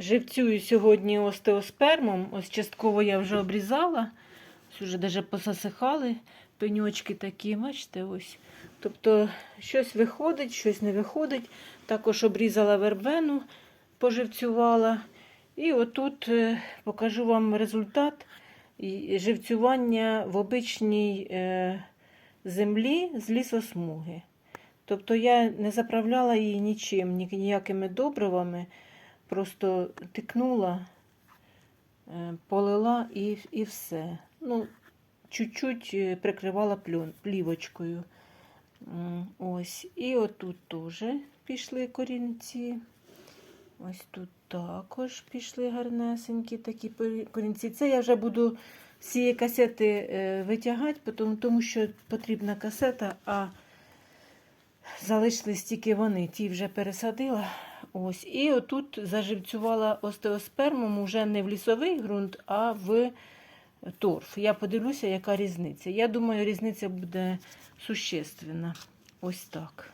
Живцюю сьогодні остеоспермом. Ось частково я вже обрізала. Ось вже навіть посасихали пеньочки такі, бачите, ось. Тобто щось виходить, щось не виходить. Також обрізала вербену, поживцювала. І отут е, покажу вам результат живцювання в обичній е, землі з лісосмуги. Тобто я не заправляла її нічим, ніякими добривами, просто тикнула, е, полила і, і все. Ну, чуть-чуть е, прикривала плівочкою. Ось. І отут теж пішли корінці. Ось тут також пішли гарнесенькі такі корінці. Це я вже буду цієї касети е, витягати, тому що потрібна касета, а залишились тільки вони. Ті вже пересадила. Ось. І отут заживцювала остеоспермом уже не в лісовий ґрунт, а в торф. Я подивлюся, яка різниця. Я думаю, різниця буде существенна. Ось так.